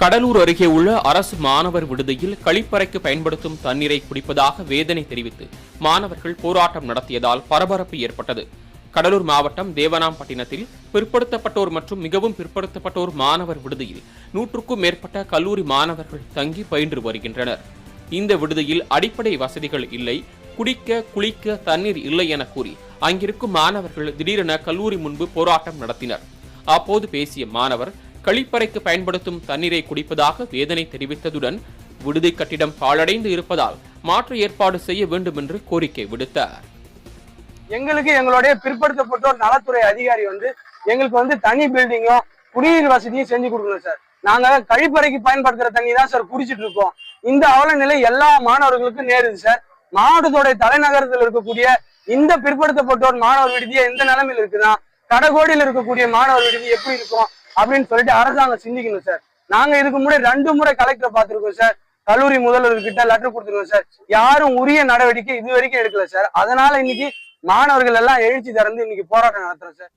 கடலூர் அருகே உள்ள அரசு மாணவர் விடுதியில் கழிப்பறைக்கு பயன்படுத்தும் தண்ணீரை குடிப்பதாக வேதனை தெரிவித்து மாணவர்கள் போராட்டம் நடத்தியதால் பரபரப்பு ஏற்பட்டது. கடலூர் மாவட்டம் தேவனாம்பட்டினத்தில் பிற்படுத்தப்பட்டோர் மற்றும் மிகவும் பிற்படுத்தப்பட்டோர் மாணவர் விடுதியில் நூற்றுக்கும் மேற்பட்ட கல்லூரி மாணவர்கள் தங்கி பயின்று வருகின்றனர். இந்த விடுதியில் அடிப்படை வசதிகள் இல்லை குடிக்க குளிக்க தண்ணீர் இல்லை என கூறி அங்கிருக்கும் மாணவர்கள் திடீரென கல்லூரி முன்பு போராட்டம் நடத்தினர். அப்போது பேசிய மாணவர் கழிப்பறைக்கு பயன்படுத்தும் தண்ணீரை குடிப்பதாக வேதனை தெரிவித்ததுடன் விடுதி கட்டிடம் பாழடைந்து இருப்பதால் மாற்று ஏற்பாடு செய்ய வேண்டும் என்று கோரிக்கை விடுத்தார். எங்களுக்கு எங்களுடைய பிற்படுத்தப்பட்டோர் நலத்துறை அதிகாரி வந்து எங்களுக்கு வந்து தனி பில்டிங்கும் குடிநீர் வசதியும் செஞ்சு கொடுக்கணும் சார். நாங்க கழிப்பறைக்கு பயன்படுத்துற தண்ணி தான் சார் குடிச்சிட்டு இருக்கோம். இந்த அவல நிலை எல்லா மாணவர்களுக்கும் நேருது சார். மாவட்டத்தோட தலைநகரத்தில் இருக்கக்கூடிய இந்த பிற்படுத்தப்பட்டோர் மாணவர் விடுதியை எந்த நிலைமையில் இருக்குன்னா கடகோடியில் இருக்கக்கூடிய மாணவர் விடுதி எப்படி இருக்கும்? அப்படின்னு சொல்லிட்டு அரசாங்கம் சிந்திக்கணும் சார். நாங்க இதுக்கு முன்னாடி ரெண்டு முறை கலெக்டரை பார்த்திருக்கோம் சார். கல்லூரி முதல்வர்கிட்ட லெட்டர் கொடுத்துருக்கோம் சார். யாரும் உரிய நடவடிக்கை இது வரைக்கும் எடுக்கல சார். அதனால இன்னைக்கு மாணவர்கள் எல்லாம் எழுச்சி திறந்து இன்னைக்கு போராட்டம் நடத்துறோம் சார்.